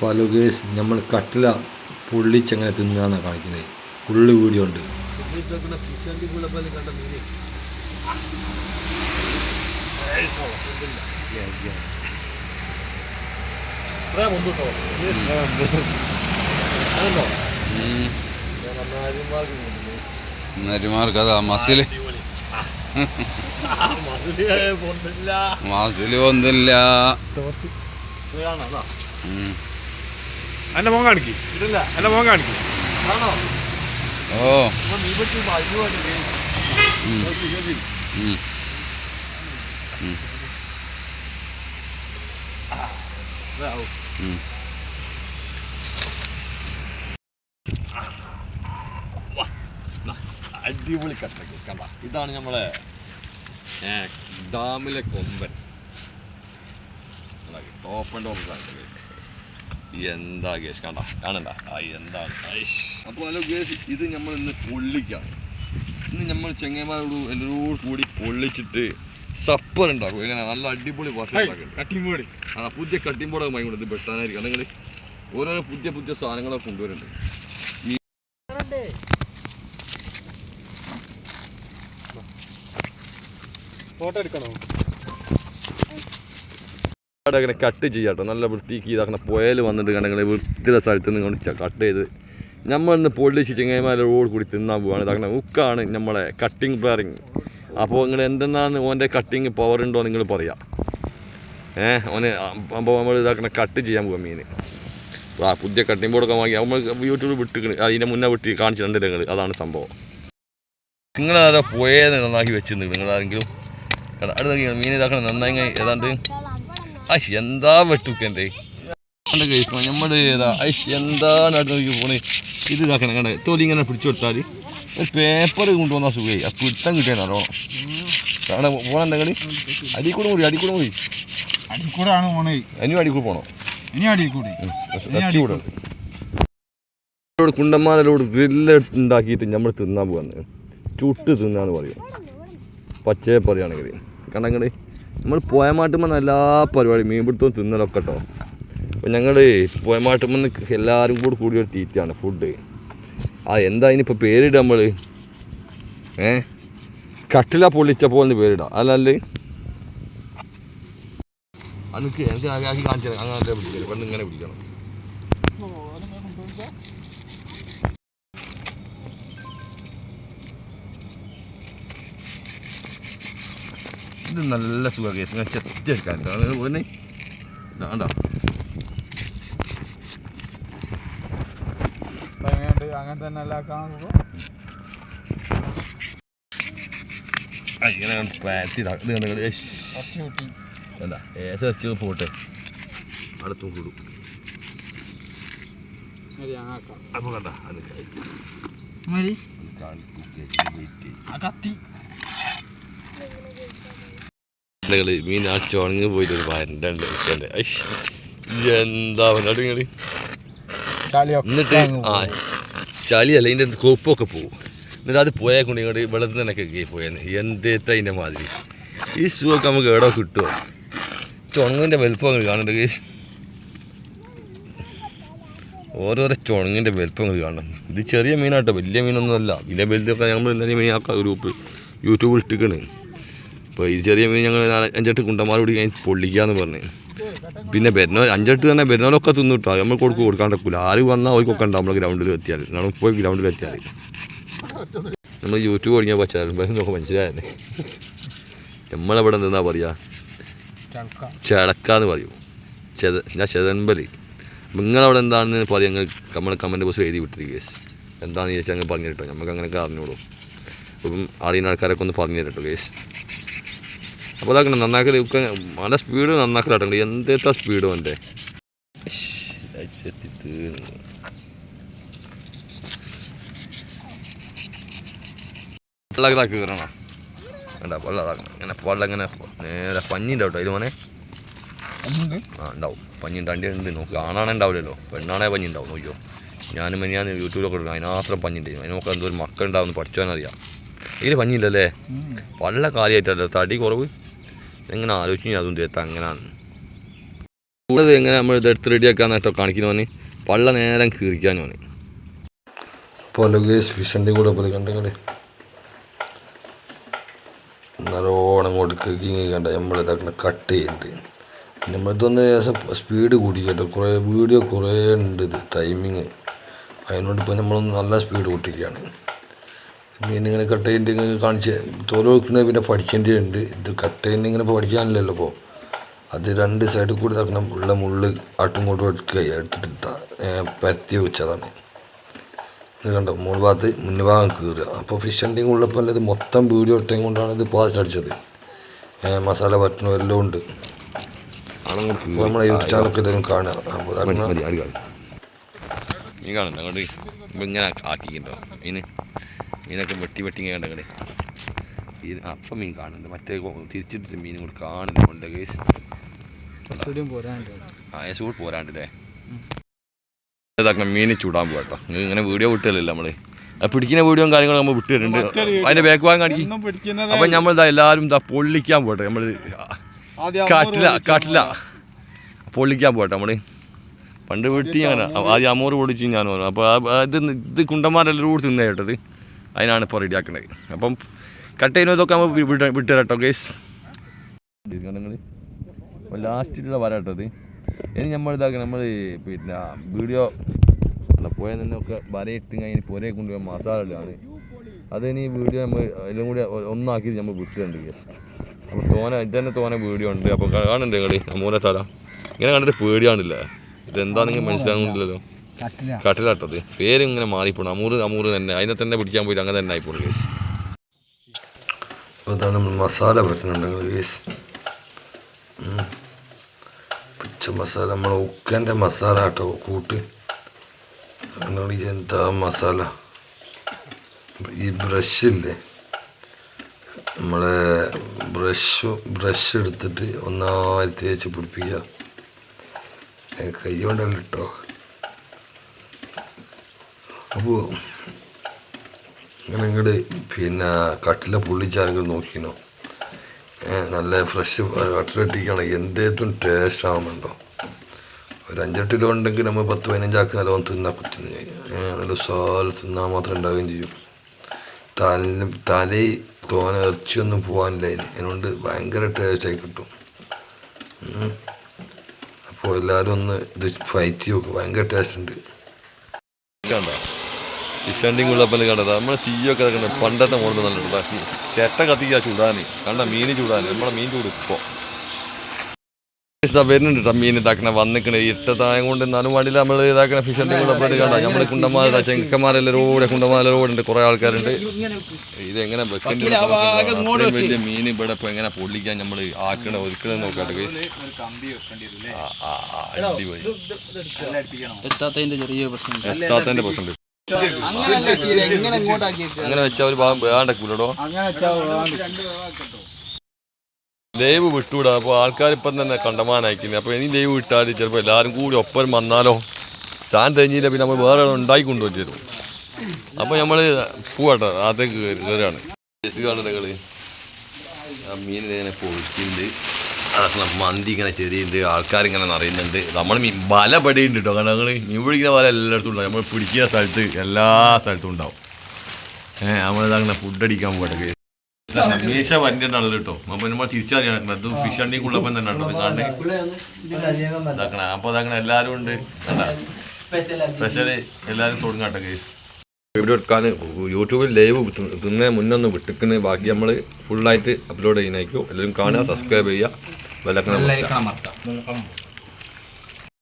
പല കേസ് നമ്മൾ കട്ടില പൊള്ളിച്ചങ്ങനെ തിന്നാന്നാണ് കാണിക്കുന്നത് ഫുള്ള് വീഡിയോ ഉണ്ട് നരിമാർക്ക് അതാ മസിൽ. മസിൽ ഒന്നില്ല ഉം. എന്റെ മോൻ കാണിക്കും. എന്റെ മോൻ കാണിക്കും. ഓ. അടിപൊളി കട്ട കേസ് കണ്ട. ഇതാണ് നമ്മളെ ഡാമിലെ കൊമ്പൻ. ടോപ്പ് ആൻഡ് ടോപ്പ് കണ്ട കേസ്. എന്താ കേസ് കണ്ട? കാണണ്ട ആ എന്താണ് അപ്പോൾ ഹലോ കേസ് ഇത് നമ്മൾ ഇന്ന് പൊള്ളിക്കാണ് ഇന്ന് നമ്മൾ ചെങ്ങന്മാരോട് എല്ലാവരോട് കൂടി പൊള്ളിച്ചിട്ട് സപ്പർ ഉണ്ടാക്കും. എങ്ങനെ നല്ല അടിപൊളി കട്ടിമ്പോടി ആ പുതിയ കട്ടിംഗ് ബോർഡ് വാങ്ങി ബെട്ടാനായിരിക്കും അല്ലെങ്കിൽ ഓരോരോ പുതിയ പുതിയ സാധനങ്ങളൊക്കെ കൊണ്ടുവരുന്നുണ്ട്. ഫോട്ടോ എടുക്കണോ? അവിടെ അങ്ങനെ കട്ട് നല്ല വൃത്തിക്ക് ഇതാക്കണ പുയൽ വന്നിട്ട് കണ്ടെങ്കിൽ വൃത്തിയുടെ സ്ഥലത്ത് നിന്ന് കൊണ്ട് കട്ട് ചെയ്ത് നമ്മൾ ഇന്ന് പൊള്ളിച്ച് റോഡ് കൂടി തിന്നാൻ പോവാണ്. ഇതാക്കണ ഉക്കാണ് നമ്മളെ കട്ടിങ് പെയറിങ് അപ്പോൾ നിങ്ങൾ എന്തെന്നാണ് ഓന്റെ കട്ടിങ് പവർ ഉണ്ടോ നിങ്ങൾ പറയാം. ഏഹ് ഓന് അപ്പോൾ നമ്മൾ ഇതാക്കണ കട്ട് ചെയ്യാൻ പോകാം മീൻ ആ പുതിയ കട്ടിങ് ബോർഡൊക്കെ വാങ്ങി. നമ്മൾ യൂട്യൂബിൽ വിട്ടിക്കണ്. അതിന്റെ മുന്നേ വിട്ട് കാണിച്ചിട്ടുണ്ട് നിങ്ങൾ അതാണ് സംഭവം. നിങ്ങളാരോ പോയത് നന്നാക്കി വെച്ചിട്ടുണ്ട് നിങ്ങളാരെങ്കിലും? അടുത്ത മീൻ ഇതാക്കണം നന്നായി ഏതാണ്ട്? ഐ എന്താ വെട്ടുക്കന്റെ നമ്മൾ ഏതാ ഐഷ് എന്താണ് അടുത്ത് നോക്കി പോണേ? ഇത് ഇതാക്കണം കണ്ടേ? തൊലി ഇങ്ങനെ പിടിച്ചു കൊടുത്താൽ ഒരു പേപ്പർ കൊണ്ടുവന്നാൽ സുഖമായി ആ പിടുത്തം കിട്ടിയാൽ നല്ലോണം. കാരണം പോകണ്ട കളി? അടിക്കൂടെ മുറി അടിക്കൂടെ മുറി അടിക്കൂടാണ് പോണേ? ഇനിയും അടിക്കൂടെ പോകണം ഇനി അടിക്കൂടി കൂടെ. കുണ്ടന്മാരോട് ഗ്രില്ല് ഉണ്ടാക്കിയിട്ട് നമ്മൾ തിന്നാൻ പോകാന്ന് ചുട്ട് തിന്നാന്ന് പറയും. പച്ചയെ പറയുകയാണെങ്കിൽ കണ്ടങ്ങൾ നമ്മൾ പോയമാട്ടുമ്പോൾ എല്ലാ പരിപാടി മീൻ പിടുത്തവും തിന്നലൊക്കെ കേട്ടോ അപ്പോൾ ഞങ്ങൾ പോയമാട്ടുമ്പോൾ എല്ലാവരും കൂടി കൂടി ഒരു തീറ്റയാണ് ഫുഡ് ആ എന്താ ഇനിയിപ്പോൾ പേരിടുക നമ്മൾ ഏ? കട്ടില പൊള്ളിച്ച പോലെ പേരിടാം. അല്ലല്ല അനക്ക് എനിക്ക് ആക്കി കാണിച്ചത്. അങ്ങനെ പിടിക്കണം പെണ്ണ് ഇങ്ങനെ പിടിക്കണം ഇത് നല്ല സുഖ കേസ്. ഇങ്ങനെ ചെത്തി എടുക്കാൻ പിന്നെ വേണ്ട അങ്ങനെ തന്നെ അല്ല കാണുമ്പോ ഇങ്ങനെ പാത്തി ഇത് കണ്ടു കുട്ടി അല്ല ഏസ വെച്ച് പോട്ടെ. അടുത്തും കൂടും. അപ്പോൾ കണ്ട? അത് മതി. കളി മീൻ ആ ചുണങ്ങി പോയിട്ട് ഉച്ചന്റെ എന്താ പറഞ്ഞാട്ട് കളി എന്നിട്ട് ആ ചളിയല്ല ഇതിന്റെ കൊപ്പൊക്കെ പോകും എന്നിട്ട് അത് പോയാൽ കൊണ്ട് ഇങ്ങോട്ട് വെള്ളത്തിൽ തന്നെ കയറി പോയെന്ന്. എന്തേത്ത അതിന്റെ മാതിരി? ഈ സുഖമൊക്കെ നമുക്ക് എവിടെ കിട്ടുമോ ചുണങ്ങിന്റെ വലുപ്പം അങ്ങനെ കാണുന്നുണ്ട് കേസ് ഓരോരോ ചുണങ്ങിന്റെ വലുപ്പം അങ്ങനെ കാണണം ഇത് ചെറിയ മീനാട്ടോ വലിയ മീനൊന്നുമല്ല. വലിയ വലുതൊക്കെ നമ്മൾ എന്തായാലും മീനാക്കാം ഗ്രൂപ്പ് യൂട്യൂബിൽ ഇട്ടിക്കണ് അപ്പോൾ ഈ ചെറിയ മീൻ ഞങ്ങൾ അഞ്ചെട്ട് കുണ്ടന്മാർ കൂടി കഴിഞ്ഞ് പൊള്ളിക്കാന്ന് പറഞ്ഞു. പിന്നെ വരുന്ന അഞ്ചെട്ട് തന്നെ വരുന്നവരൊക്കെ തിന്നു നമ്മൾ കൊടുക്കും കൊടുക്കാണ്ടിരിക്കില്ല ആര് വന്നാൽ അവർക്കൊക്കെ ഉണ്ടാവും നമ്മൾ ഗ്രൗണ്ടിൽ എത്തിയാൽ നമ്മൾ പോയി ഗ്രൗണ്ടിൽ എത്തിയാൽ നമ്മൾ യൂട്യൂബ് തുടങ്ങിയ പച്ചാലും നോക്കാൻ മനസ്സിലായല്ലേ? നമ്മളെവിടെ എന്താ പറയുക ചെടക്കാന്ന് പറയും. ചെത ഞാൻ ചെതൻപലി. നിങ്ങളവിടെ എന്താണെന്ന് പറയാം. ഞങ്ങൾ നമ്മൾ കമന്റ് ബോക്സ് എഴുതി വിട്ടത് കേസ് എന്താണെന്ന് ചോദിച്ചാൽ ഞങ്ങൾ പറഞ്ഞു കേട്ടോ നമുക്ക് അങ്ങനെയൊക്കെ അറിഞ്ഞോളൂ അപ്പം അറിയുന്ന ആൾക്കാരൊക്കെ ഒന്ന് പറഞ്ഞു തരട്ടോ കേസ് അപ്പോൾ അതാക്കണം നന്നാക്കൽ ഒക്കെ നല്ല സ്പീഡ് നന്നാക്കലാട്ടുണ്ട് എന്തേത്താ സ്പീഡ് എന്റെ വെള്ളങ്ങളാക്കി കയറണം? വേണ്ട പള്ളതാക്കണം ഇങ്ങനെ ഇങ്ങനെ നേരെ പഞ്ഞിന്റെ കേട്ടോ അതിൽ മോനെ? ആ ഉണ്ടാവും. പഞ്ഞി ഉണ്ട് ഉണ്ട്. നോക്ക് ആണാണേ ഉണ്ടാവില്ലല്ലോ. പെണ്ണാണേ പഞ്ഞി ഉണ്ടാവും. നോക്കിയോ? ഞാനും ഞാൻ യൂട്യൂബിലൊക്കെ ഇടുന്നു അതിനാത്രം പഞ്ഞി അതിന് നോക്കാൻ എന്തോ ഒരു മക്കളുണ്ടാവുമെന്ന് പഠിച്ചോന്നറിയാം ഇതിൽ പഞ്ഞില്ലല്ലേ പള്ള കാലിയായിട്ടല്ലോ? തടി കുറവ്? എങ്ങനെ ആലോചിച്ചു അതും തേത്ത അങ്ങനെയാണ് കൂടുതൽ എങ്ങനെ നമ്മൾ ഇത് എടുത്ത് റെഡിയാക്കാന്ന് കേട്ടോ കാണിക്കുന്നവന് പള്ള നേരം കീറിക്കാനോന് പോലെ ഗേസ് ഫിഷന്റെ കൂടെ പോലെ കണ്ടെങ്കിൽ നല്ലോണം അങ്ങോട്ട് കുക്കിങ് കണ്ട? നമ്മൾ ഇതാക്കുന്ന കട്ട് ചെയ്ത് നമ്മളിതൊന്ന് ഏകദേശം സ്പീഡ് കൂട്ടി കേട്ടോ. കുറേ വീഡിയോ കുറേ ഉണ്ട് ഇത് ടൈമിങ് അതിനോട് ഇപ്പോൾ നമ്മളൊന്ന് നല്ല സ്പീഡ് കൂട്ടിക്കുകയാണ് മീൻ ഇങ്ങനെ കട്ട് ഇങ്ങനെ കാണിച്ച് തോൽ വെക്കുന്നത് പിന്നെ പഠിക്കേണ്ടതുണ്ട്. ഇത് കട്ട് ചെയ്യുന്ന ഇങ്ങനെ പഠിക്കാനില്ലല്ലോ ഇപ്പോൾ അത് രണ്ട് സൈഡിൽ കൂടി തക്കണം ഉള്ള മുള്ള് ആട്ടും കൊണ്ട് എടുക്കുക. എടുത്തിട്ട് പരത്തി വെച്ചതാണ്. ഇത് കണ്ടോ? മുകൾ ഭാഗത്ത് മുന്നേ ഭാഗം കീറുക. അപ്പോൾ ഫിഷ് ഹണ്ടിങ് ഉള്ളപ്പോൾ ഇത് മൊത്തം വീഡിയോ ഇട്ടയും കൊണ്ടാണ് ഇത് പാസ് അടിച്ചത്. മസാല പറ്റണോ എല്ലാം ഉണ്ട്. നമ്മുടെ നമ്മളെ യൂട്യൂബ് ചാനലൊക്കെ ഇതൊന്നും കാണുക. അപ്പോൾ മീൻ ഇങ്ങനെ ആക്കിയിട്ടുണ്ടോ മീന് മീനൊക്കെ വെട്ടി വെട്ടി ഇങ്ങനെ ഈ അപ്പം മീൻ കാണുന്നുണ്ട്. മറ്റേ തിരിച്ചിട്ട് മീൻ കൂടി കാണുന്നുണ്ട്. കേസ് ആ സൂട്ട് പോരാണ്ടല്ലേ ഇതാക്കണം മീൻ ചൂടാൻ പോകട്ടോ നിങ്ങൾ ഇങ്ങനെ വീഡിയോ വിട്ടല്ലോ നമ്മൾ? പിടിക്കുന്ന വീഡിയോ കാര്യങ്ങളും നമ്മൾ വിട്ടിട്ടുണ്ട് അതിന്റെ ബാക്ക് ഭാഗം കാണിക്കും. അപ്പം നമ്മൾ ഇതാ എല്ലാവരും ഇതാ പൊള്ളിക്കാൻ പോട്ടെ. നമ്മൾ കാട്ടില കാട്ടില. പൊള്ളിക്കാൻ പോട്ടെ നമ്മൾ പണ്ട് വീട്ടിൽ ഞാൻ ആദ്യം അമ്മൂറ് പൊടിച്ച് ഞാൻ പറഞ്ഞു. അപ്പോൾ ഇത് ഇത് കുണ്ടന്മാരെല്ലാം കൂടി തിന്നേ കേട്ടത്. അതിനാണ് ഇപ്പോൾ റെഡിയാക്കണത് അപ്പം കട്ട് ചെയ്യുന്നതൊക്കെ നമ്മൾ വിട്ട് കേട്ടോ തരാട്ടോ നിങ്ങൾ ലാസ്റ്റിലുള്ള ഇത്. ഇനി നമ്മൾ ഇതാക്കി നമ്മൾ പിന്നെ വീഡിയോ അല്ല പോയ തന്നെ ഒക്കെ വരയിട്ട് കഴിഞ്ഞ് പോരെ കൊണ്ടുപോയ മസാല ഇടുകയാണ് അതിനി വീഡിയോ നമ്മൾ എല്ലാം കൂടി ഒന്നാക്കി നമ്മൾ വിട്ടിട്ടുണ്ട് ഗേസ് അപ്പോൾ തോന ഇതന്നെ തോന വീഡിയോ ഉണ്ട്. അപ്പോൾ കാണുന്നുണ്ട് നിങ്ങൾ തല. ഇങ്ങനെ കണ്ടിട്ട് പേടിയാണില്ല ഇതെന്താ നിങ്ങൾ മനസ്സിലാകുന്നില്ലല്ലോ കട്ടിലാട്ടത് പേര് ഇങ്ങനെ മാറിപ്പോണം. അമൂറ് അമൂറ് തന്നെ. അതിനെ തന്നെ പിടിക്കാൻ പോയിട്ട് അങ്ങനെ തന്നെ ആയിപ്പോണം കേസ്. അപ്പോൾ ഇതാണ് നമ്മൾ മസാല പറ്റുന്നുണ്ട് ഗേസ് പിച്ച മസാല. നമ്മൾ ഉക്കന്റെ മസാല കേട്ടോ. കൂട്ട് എന്താ മസാല. ഈ ബ്രഷില്ലേ? നമ്മളെ ബ്രഷ് ബ്രഷ് എടുത്തിട്ട് ഒന്നായി തേച്ച് പിടിപ്പിക്കുക. കൈ കൊണ്ടല്ലോ കേട്ടോ അപ്പോൾ ഇങ്ങനെ പിന്നെ കട്ടില പുള്ളിച്ചാരെങ്കിലും നോക്കിക്കണോ നല്ല ഫ്രഷ് കട്ടിലിട്ടിക്കാണ് എന്തേറ്റും ടേസ്റ്റ് ആവുന്നുണ്ടോ ഒരു അഞ്ചെട്ട് കിലോ ഉണ്ടെങ്കിൽ നമ്മൾ പത്ത് പതിനഞ്ചാക്ക് നല്ലോണം തിന്നാൽ പറ്റുന്നു നല്ല സാൽ തിന്നാൽ മാത്രം ഉണ്ടാവുകയും ചെയ്യും. തല തലയിൽ തോന ഇറച്ചിയൊന്നും പോകാനില്ല അതിന് അതുകൊണ്ട് ഭയങ്കര ടേസ്റ്റായി കിട്ടും. അപ്പോൾ എല്ലാവരും ഒന്ന് ഇത് ഫൈറ്റ് ചെയ്ത് നോക്കും. ഭയങ്കര ടേസ്റ്റ് ഉണ്ട്. കണ്ട ഫിഷണ്ടിങ് ഉള്ളപ്പോൾ കണ്ടത്. നമ്മൾ തീയൊക്കെ കണ്ടത് പണ്ടത്തെ മോഡൽ നല്ല ചേട്ട കത്തിക്ക ചൂടാന്. കണ്ട മീൻ ചൂടാന്. നമ്മളെ മീൻ ചൂട് ഇപ്പോൾ വരുന്നുണ്ട് കേട്ടോ മീൻ ഇതാക്കണ വന്നിക്കണ. ഇട്ടതായം കൊണ്ട് എന്നാലും വണ്ടിയിൽ നമ്മൾ ഇതാക്കണ ഫിഷണ്ടിങ് ഉള്ളപ്പോൾ കണ്ട. നമ്മൾ കുണ്ടന്മാരുടെ ചെങ്കന്മാരെല്ലാം റോഡ് കുണ്ടന്മാരെ റോഡുണ്ട് കുറേ ആൾക്കാരുണ്ട്. ഇതെങ്ങനെ വെക്കേണ്ടി വലിയ മീൻ ഇവിടെ ഇപ്പോൾ എങ്ങനെ പൊള്ളിക്കാൻ നമ്മൾ ആക്കണ ഒരുക്കണ നോക്കാട്ടെ എത്താത്തതിന്റെ പ്രശ്നം. അങ്ങനെ എങ്ങനെ ഇങ്ങോട്ടാക്കിയേക്ക് അങ്ങനെ വെച്ചാൽ ഒരു ഭാഗം വേണ്ടക്കൂലോ ലൈവ് വിട്ടൂടാ അപ്പോൾ ആൾക്കാർ ഇപ്പം തന്നെ കണ്ടമാനായിക്കുന്നത് അപ്പോൾ ഇനി ലൈവ് വിട്ടാൽ ചിലപ്പോൾ എല്ലാവരും കൂടി ഒപ്പം വന്നാലോ? ചാൻ തെഞ്ഞില്ല പിന്നെ നമ്മൾ വേറെ ഉണ്ടാക്കി കൊണ്ടുപോയി തരും. അപ്പോൾ നമ്മൾ പോവാട്ടോ. അതേക്ക് കയറുകയാണ് കാണുന്നത് നിങ്ങൾ ആ മീൻ ഇങ്ങനെ പൊളിക്കുന്നുണ്ട് മന്തി ഇങ്ങനെ ചെറിയുണ്ട് ആൾക്കാരിങ്ങനെ നിറയുന്നുണ്ട്. നമ്മൾ മീൻ വല പടിയുണ്ട് കേട്ടോ കാരണം ഞങ്ങൾ മീൻ പിടിക്കുന്ന വല എല്ലായിടത്തും ഉണ്ടാവും. നമ്മൾ പിടിക്കുന്ന സ്ഥലത്ത് എല്ലാ സ്ഥലത്തും ഉണ്ടാവും. ഏഹ് നമ്മളിത് അങ്ങനെ ഫുഡ് അടിക്കാൻ പോകട്ടെ മീശ വന്നിട്ടുണ്ടല്ലോ കേട്ടോ അപ്പൊ നമ്മൾ തിരിച്ചറിയണം അത് ഫിഷ് അണ്ടി കുള്ളപ്പം തന്നെ ഉണ്ടോ കാണേ ഇതാക്കണ. അപ്പൊ അതങ്ങനെ എല്ലാവരും ഉണ്ട്. സ്പെഷ്യൽ എല്ലാരും തുടങ്ങട്ടെ കേസ് വീഡിയോ എടുക്കാൻ യൂട്യൂബിൽ ലൈവ് തിന്നേ മുന്നൊന്ന് വിട്ടിക്കുന്നത് ബാക്കി നമ്മൾ ഫുള്ളായിട്ട് അപ്ലോഡ് ചെയ്യുന്നതായിരിക്കും. എല്ലാവരും കാണുക സബ്സ്ക്രൈബ് ചെയ്യുക. Balak na Malay ka mata. Malakam.